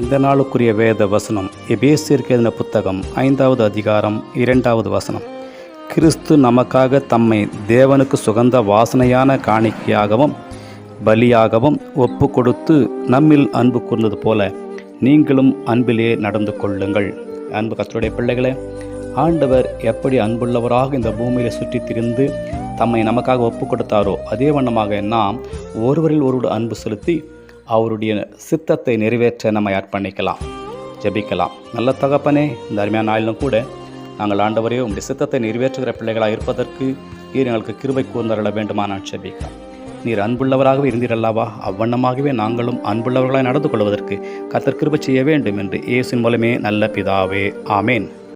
இந்த நாளுக்குரிய வேத வசனம் எபேசியருக்கு எழுதின புத்தகம் ஐந்தாவது அதிகாரம் இரண்டாவது வசனம். கிறிஸ்து நமக்காக தம்மை தேவனுக்கு சுகந்த வாசனையான காணிக்கையாகவும் பலியாகவும் ஒப்பு கொடுத்து நம்மில் அன்பு கூர்ந்தது போல நீங்களும் அன்பிலே நடந்து கொள்ளுங்கள். அன்பு கத்தருடைய பிள்ளைகளே ஆண்டவர் எப்படி அன்புள்ளவராக இந்த பூமியில் சுற்றி திரிந்து தம்மை நமக்காக ஒப்பு கொடுத்தாரோ அதே வண்ணமாக நாம் ஒருவரில் ஒருவர் அன்பு செலுத்தி அவருடைய சித்தத்தை நிறைவேற்ற நம்ம அர்ப்பணிக்கலாம். ஜெபிக்கலாம். நல்ல தகப்பனே இந்த அருமையான நாளிலும் கூட நாங்கள் ஆண்டவரையும் உங்களுடைய சித்தத்தை நிறைவேற்றுகிற பிள்ளைகளாக இருப்பதற்கு நீர் எங்களுக்கு கிருபை கூர்ந்தரல வேண்டுமா நான் ஜெபிக்கலாம் நீர் அன்புள்ளவராகவே இருந்தீரல்லவா? அவ்வண்ணமாகவே நாங்களும் அன்புள்ளவர்களாக நடந்து கொள்வதற்கு கத்தர் கிருபை செய்ய வேண்டும் என்று இயேசின் மூலமே நல்ல பிதாவே. ஆமேன்.